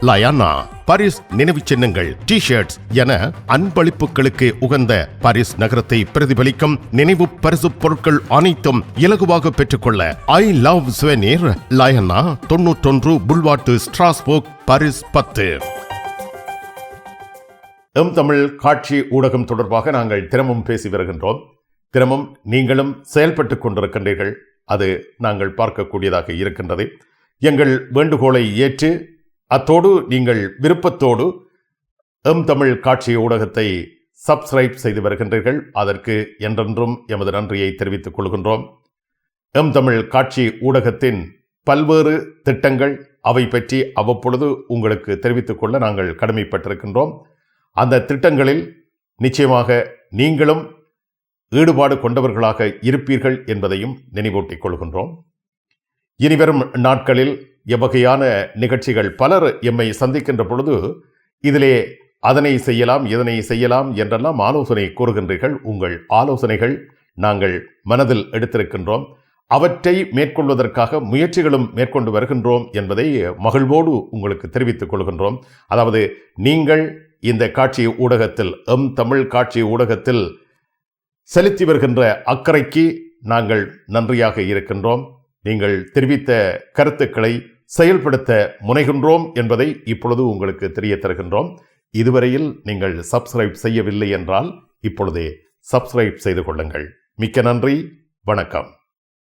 Layana Paris நினைவு சின்னங்கள் T shirts என அன்பளிப்புகளுக்கு உகந்த பாரிஸ் நகரத்தை பிரதிபலிக்கும் நினைவு பரிசு பொருட்கள் அனைத்தும் இலகுவாக பெற்றுக்கொள்ள ஐ லவ் சுவெனீர் லயனா தொன்னூற்றொன்று புல்வாட்டு ஸ்ட்ராஸ்போக் பாரிஸ் பத்து. எம் தமிழ் காட்சி ஊடகம் தொடர்பாக நாங்கள் தினமும் பேசி வருகின்றோம். தினமும் நீங்களும் செயல்பட்டுக் கொண்டிருக்கின்றீர்கள். அது நாங்கள் பார்க்கக்கூடியதாக இருக்கின்றது. எங்கள் வேண்டுகோளை ஏற்று அத்தோடு நீங்கள் விருப்பத்தோடு எம் தமிழ் காட்சி ஊடகத்தை சப்ஸ்கிரைப் செய்து வருகின்றீர்கள். அதற்கு என்றென்றும் எமது நன்றியை தெரிவித்துக் கொள்கின்றோம். எம் தமிழ் காட்சி ஊடகத்தின் பல்வேறு திட்டங்கள் அவை பற்றி அவ்வப்பொழுது உங்களுக்கு தெரிவித்துக் கொள்ள நாங்கள் கடமைப்பட்டிருக்கின்றோம். அந்த திட்டங்களில் நிச்சயமாக நீங்களும் ஈடுபாடு கொண்டவர்களாக இருப்பீர்கள் என்பதையும் நினைவூட்டிக் கொள்கின்றோம். இனிவரும் நாட்களில் எவ்வகையான நிகழ்ச்சிகள் பலர் எம்மை சந்திக்கின்ற பொழுது இதிலே அதனை செய்யலாம் இதனை செய்யலாம் என்றெல்லாம் ஆலோசனை கூறுகின்றீர்கள். உங்கள் ஆலோசனைகள் நாங்கள் மனதில் எடுத்திருக்கின்றோம். அவற்றை மேற்கொள்வதற்காக முயற்சிகளும் மேற்கொண்டு வருகின்றோம் என்பதை மகிழ்வோடு உங்களுக்கு தெரிவித்துக் கொள்கின்றோம். அதாவது நீங்கள் இந்த காட்சி ஊடகத்தில் எம் தமிழ் காட்சி ஊடகத்தில் செலுத்தி வருகின்ற அக்கறைக்கு நாங்கள் நன்றியாக இருக்கின்றோம். நீங்கள் தெரிவித்த கருத்துக்களை செயல்படுத்த முனைகின்றோம் என்பதை இப்பொழுது உங்களுக்கு தெரிய தருகின்றோம் இதுவரையில் நீங்கள் சப்ஸ்கிரைப் செய்யவில்லை என்றால் இப்பொழுதே சப்ஸ்கிரைப் செய்து கொள்ளுங்கள். மிக்க நன்றி. வணக்கம்.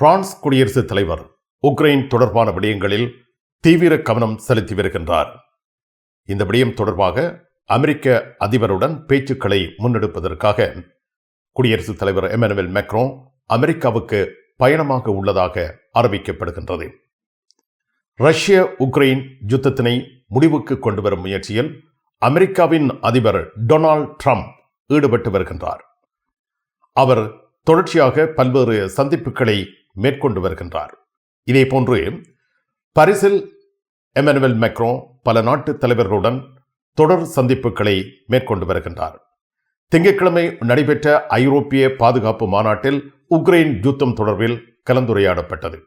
பிரான்ஸ் குடியரசுத் தலைவர் உக்ரைன் தொடர்பான விடயங்களில் தீவிர கவனம் செலுத்தி வருகின்றார். இந்த விடயம் தொடர்பாக அமெரிக்க அதிபருடன் பேச்சுக்களை முன்னெடுப்பதற்காக குடியரசுத் தலைவர் எமனுவல் மெக்ரோ அமெரிக்காவுக்கு பயணமாக உள்ளதாக அறிவிக்கப்படுகின்றது. ரஷ்ய உக்ரைன் யுத்தத்தினை முடிவுக்கு கொண்டு வரும் முயற்சியில் அமெரிக்காவின் அதிபர் டொனால்ட் ட்ரம்ப் ஈடுபட்டு வருகின்றார். அவர் தொடர்ச்சியாக பல்வேறு சந்திப்புகளை மேற்கொண்டு வருகின்றார். இதேபோன்று பரிசில் எமனுவல் மெக்ரோ பல நாட்டு தலைவர்களுடன் தொடர் சந்திப்புகளை மேற்கொண்டு வருகின்றார். திங்கட்கிழமை நடைபெற்ற ஐரோப்பிய பாதுகாப்பு மாநாட்டில் உக்ரைன் யுத்தம் தொடர்பில் கலந்துரையாடப்பட்டது.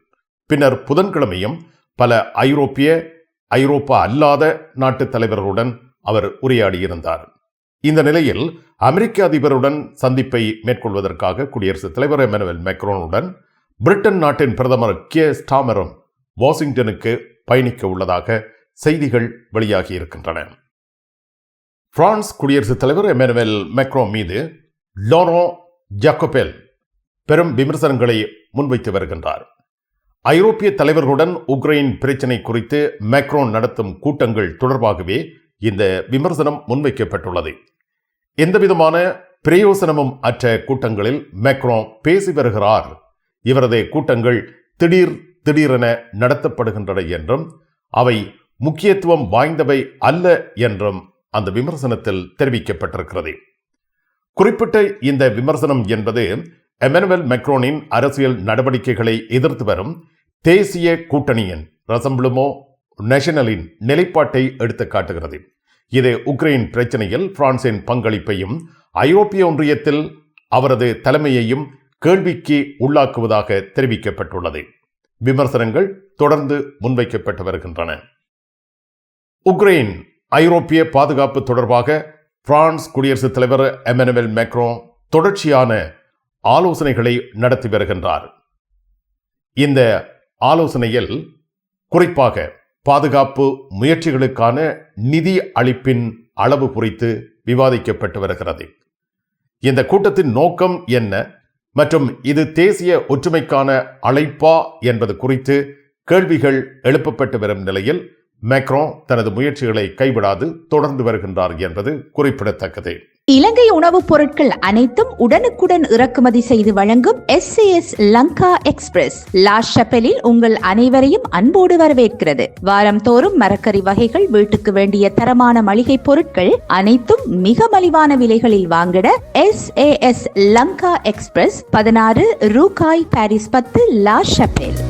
பின்னர் புதன்கிழமையும் பல ஐரோப்பிய ஐரோப்பா அல்லாத நாட்டு தலைவர்களுடன் அவர் உரையாடியிருந்தார். இந்த நிலையில் அமெரிக்க அதிபருடன் சந்திப்பை மேற்கொள்வதற்காக குடியரசுத் தலைவர் எமனுவல் மெக்ரோனுடன் பிரிட்டன் நாட்டின் பிரதமர் கே. ஸ்டாமரும் வாஷிங்டனுக்கு பயணிக்க உள்ளதாக செய்திகள் வெளியாகி இருக்கின்றன. பிரான்ஸ் குடியரசுத் தலைவர் எமனுவேல் மெக்ரோ மீது லோரோ ஜாக்கோபெல் பெரும் விமர்சனங்களை முன்வைத்து வருகின்றார். ஐரோப்பிய தலைவர்களுடன் உக்ரைன் பிரச்சினை குறித்து மேக்ரோன் நடத்தும் கூட்டங்கள் தொடர்பாகவே இந்த விமர்சனம் முன்வைக்கப்பட்டுள்ளது. எந்தவிதமான பிரயோசனமும் அற்ற கூட்டங்களில் மேக்ரோ பேசி வருகிறார் இவரது கூட்டங்கள் திடீர் திடீரென நடத்தப்படுகின்றன என்றும் அவை முக்கியத்துவம் வாய்ந்தவை அல்ல என்றும் அந்த விமர்சனத்தில் தெரிவிக்கப்பட்டிருக்கிறது. குறிப்பிட்ட இந்த விமர்சனம் என்பது எமனுவல் மெக்ரோனின் அரசியல் நடவடிக்கைகளை எதிர்த்து வரும் தேசிய கூட்டணியின் ரசம்பிளுமோ நேஷனலின் நிலைப்பாட்டை எடுத்து காட்டுகிறது. இது உக்ரைன் பிரச்சனையில் பிரான்சின் பங்களிப்பையும் ஐரோப்பிய ஒன்றியத்தில் அவரது தலைமையையும் கேள்விக்கு உள்ளாக்குவதாக தெரிவிக்கப்பட்டுள்ளது. விமர்சனங்கள் தொடர்ந்து முன்வைக்கப்பட்டு வருகின்றன. உக்ரைன் ஐரோப்பிய பாதுகாப்பு தொடர்பாக பிரான்ஸ் குடியரசுத் தலைவர் எமனுவல் மேக்ரோ தொடர்ச்சியான ஆலோசனைகளை நடத்தி வருகின்றார். இந்த ஆலோசனையில் குறிப்பாக பாதுகாப்பு முயற்சிகளுக்கான நிதி அளிப்பின் அளவு குறித்து விவாதிக்கப்பட்டு வருகிறது. இந்த கூட்டத்தின் நோக்கம் என்ன? மற்றும் இது தேசிய ஒற்றுமைக்கான அழைப்பா என்பது குறித்து கேள்விகள் எழுப்பப்பட்டு வரும் நிலையில் மேக்ரோ தனது முயற்சிகளை கைவிடாது தொடர்ந்து வருகின்றார் என்பது குறிப்பிடத்தக்கது. இலங்கை உணவுப் பொருட்கள் அனைத்தும் உடனுக்குடன் இறக்குமதி செய்து வழங்கும் எஸ் லங்கா எக்ஸ்பிரஸ் லாஸ் ஷப்பலில் உங்கள் அனைவரையும் அன்போடு வரவேற்கிறது. வாரம் தோறும் மரக்கறி வகைகள் வீட்டுக்கு வேண்டிய தரமான மளிகை பொருட்கள் அனைத்தும் மிக மலிவான விலைகளில் வாங்கிட எஸ் லங்கா எக்ஸ்பிரஸ் பதினாறு ரூகாய் பாரிஸ் பத்து லாஸ் ஷப்பேல்.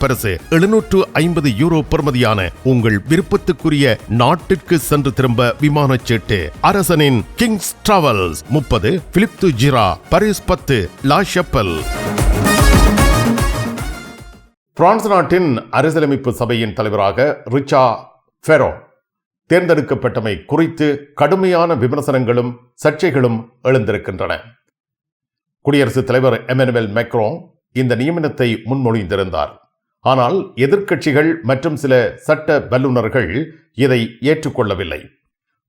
பரிசு. எழுநூற்று ஐம்பது யூரோ பெறுமதியான உங்கள் விருப்பத்துக்குரிய நாட்டிற்கு சென்று திரும்ப விமான சீட்டு. அரசனின் கிங்ஸ் டிராவல்ஸ் முப்பது பிலிப் து ஜிரா பரிஸ் பத்து லா ஷப்பல் பிரான்ஸ் நாட்டின் அரசியலமைப்பு சபையின் தலைவராக ரிச்சா ஃபெரோ தேர்ந்தெடுக்கப்பட்டமை குறித்து கடுமையான விமர்சனங்களும் சர்ச்சைகளும் எழுந்திருக்கின்றன. குடியரசுத் தலைவர் எமனுவேல் மேக்ரோ இந்த நியமனத்தை முன்மொழிந்திருந்தார். ஆனால் எதிர்க்கட்சிகள் மற்றும் சில சட்ட வல்லுநர்கள் இதை ஏற்றுக்கொள்ளவில்லை.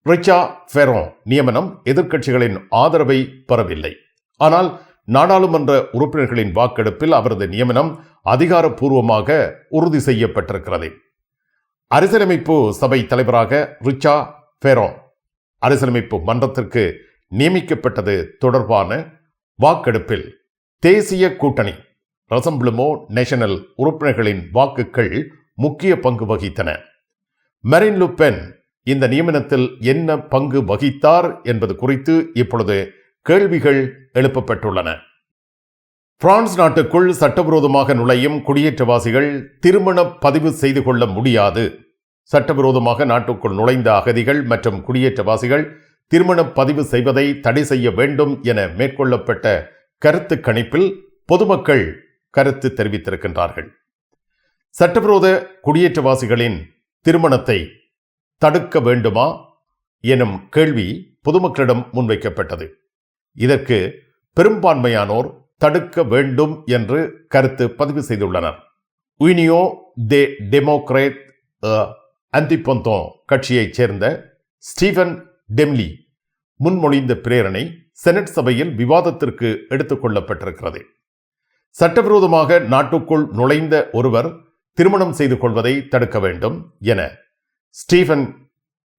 ரிச்சா ஃபெரோ நியமனம் எதிர்க்கட்சிகளின் ஆதரவை பெறவில்லை. ஆனால் நாடாளுமன்ற உறுப்பினர்களின் வாக்கெடுப்பில் அவரது நியமனம் அதிகாரப்பூர்வமாக உறுதி செய்யப்பட்டிருக்கிறது. அரசியலமைப்பு சபை தலைவராக ரிச்சா ஃபெரோ அரசியலமைப்பு மன்றத்திற்கு நியமிக்கப்பட்டது தொடர்பான வாக்கெடுப்பில் தேசிய கூட்டணி ரசம்பிளமோ நேஷனல் உறுப்பினர்களின் வாக்குகள் முக்கிய பங்கு வகித்தன. மெரின் லுப்பென் இந்த நியமனத்தில் என்ன பங்கு வகித்தார் என்பது குறித்து இப்பொழுது கேள்விகள் எழுப்பப்பட்டுள்ளன. பிரான்ஸ் நாட்டுக்குள் சட்டவிரோதமாக நுழையும் குடியேற்றவாசிகள் திருமண பதிவு செய்து கொள்ள முடியாது. சட்டவிரோதமாக நாட்டுக்குள் நுழைந்த அகதிகள் மற்றும் குடியேற்றவாசிகள் திருமண பதிவு செய்வதை தடை செய்ய வேண்டும் என மேற்கொள்ளப்பட்ட கருத்து கணிப்பில் பொதுமக்கள் கருத்து தெரிவித்திருக்கின்றார்கள். சட்டவிரோத குடியேற்றவாசிகளின் திருமணத்தை தடுக்க வேண்டுமா எனும் கேள்வி பொதுமக்களிடம் முன்வைக்கப்பட்டது. இதற்கு பெரும்பான்மையானோர் தடுக்க வேண்டும் என்று கருத்து பதிவு செய்துள்ளனர். உயினியோ தே டெமோக்ரேட் அந்திபொந்தோ கட்சியைச் சேர்ந்த ஸ்டீவன் டெம்லி முன்மொழிந்த பிரேரணை செனட் சபையில் விவாதத்திற்கு எடுத்துக்கொள்ளப்பட்டிருக்கிறது சட்டவிரோதமாக நாட்டுக்குள் நுழைந்த ஒருவர் திருமணம் செய்து கொள்வதை தடுக்க வேண்டும் என ஸ்டீஃபன்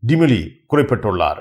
டிமிலி குறிப்பிட்டுள்ளார்.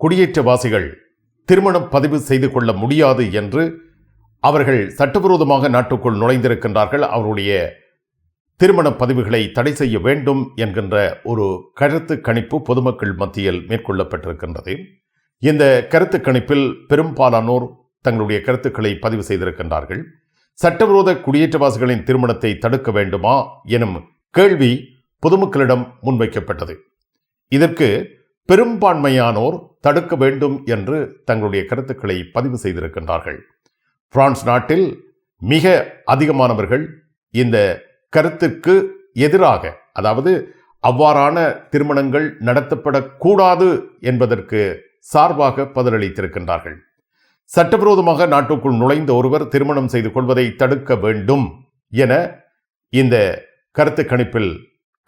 குடியேற்றவாசிகள் திருமணம் பதிவு செய்து கொள்ள முடியாது என்று அவர்கள் சட்டவிரோதமாக நாட்டுக்குள் நுழைந்திருக்கின்றார்கள். அவருடைய திருமண பதிவுகளை தடை செய்ய வேண்டும் என்கின்ற ஒரு கருத்து கணிப்பு பொதுமக்கள் மத்தியில் மேற்கொள்ளப்பட்டிருக்கின்றது. இந்த கருத்து கணிப்பில் பெரும்பாலானோர் தங்களுடைய கருத்துக்களை பதிவு செய்திருக்கின்றார்கள். சட்டவிரோத குடியேற்றவாசிகளின் திருமணத்தை தடுக்க வேண்டுமா எனும் கேள்வி பொதுமக்களிடம் முன்வைக்கப்பட்டது. இதற்கு பெரும்பான்மையானோர் தடுக்க வேண்டும் என்று தங்களுடைய கருத்துக்களை பதிவு செய்திருக்கின்றார்கள். பிரான்ஸ் நாட்டில் மிக அதிகமானவர்கள் இந்த கருத்துக்கு எதிராக அதாவது அவ்வாறான திருமணங்கள் நடத்தப்படக்கூடாது என்பதற்கு சார்பாக பதிலளித்திருக்கின்றார்கள். சட்டவிரோதமாக நாட்டுக்குள் நுழைந்த ஒருவர் திருமணம் செய்து கொள்வதை தடுக்க வேண்டும் என இந்த கருத்து கணிப்பில்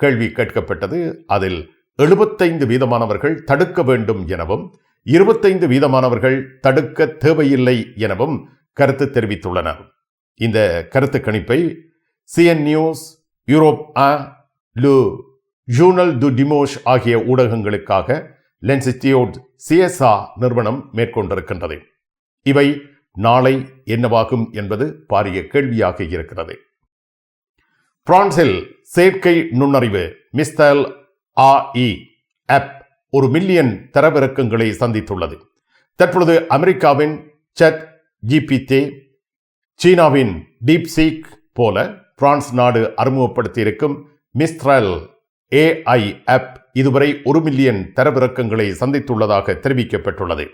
கேள்வி கேட்கப்பட்டது. அதில் எழுபத்தைந்து வீதமானவர்கள் தடுக்க வேண்டும் எனவும் இருபத்தைந்து வீதமானவர்கள் தடுக்க தேவையில்லை எனவும் கருத்து தெரிவித்துள்ளனர் இந்த கருத்து கணிப்பை சிஎன் நியூஸ் யூரோப் ஆ லு ஜூனல் டு டிமோஷ் ஆகிய ஊடகங்களுக்காக லென்சிட்டியோட் சிஎஸ்ஆ நிறுவனம் மேற்கொண்டிருக்கின்றது. இவை நாளை என்னவாகும் என்பது பாரிய கேள்வியாக இருக்கிறது. பிரான்சில் செயற்கை நுண்ணறிவு மிஸ்தல் ஆஇ ஆப் ஒரு மில்லியன் தரவிறக்கங்களை சந்தித்துள்ளது. தற்பொழுது அமெரிக்காவின் சட் ஜிபிடி சீனாவின் டீப்சீக் போல பிரான்ஸ் நாடு அறிமுகப்படுத்தியிருக்கும் மிஸ்ட்ரல் ஏஐ ஆப் இதுவரை ஒரு மில்லியன் தரவிறக்கங்களை சந்தித்துள்ளதாக தெரிவிக்கப்பட்டுள்ளது.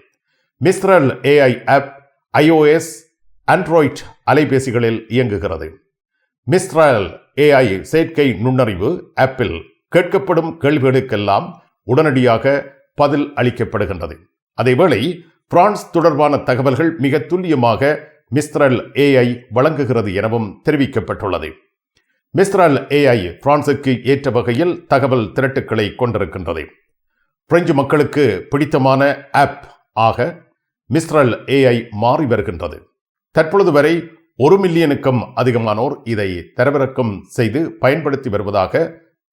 Mistral AI app iOS Android அலைபேசிகளில் இயங்குகிறது. மிஸ்ட்ரல் ஏஐ செயற்கை நுண்ணறிவு ஆப்பிள் கேட்கப்படும் கேள்விகளுக்கெல்லாம் உடனடியாக பதில் அளிக்கப்படுகின்றது. அதேவேளை பிரான்ஸ் தொடர்பான தகவல்கள் மிக துல்லியமாக மிஸ்ரல் ஏஐ வழங்குகிறது எனவும் தெரிவிக்கப்பட்டுள்ளது. மிஸ்ரல் ஏஐ பிரான்சுக்கு ஏற்ற வகையில் தகவல் திரட்டுக்களை கொண்டிருக்கின்றது. பிரெஞ்சு மக்களுக்கு பிடித்தமான ஆப் ஆக மிஸ்ரல் ஏஐ மாறி வருகின்றது. தற்பொழுது வரை ஒரு மில்லியனுக்கும் அதிகமானோர் இதை தரவிறக்கம் செய்து பயன்படுத்தி வருவதாக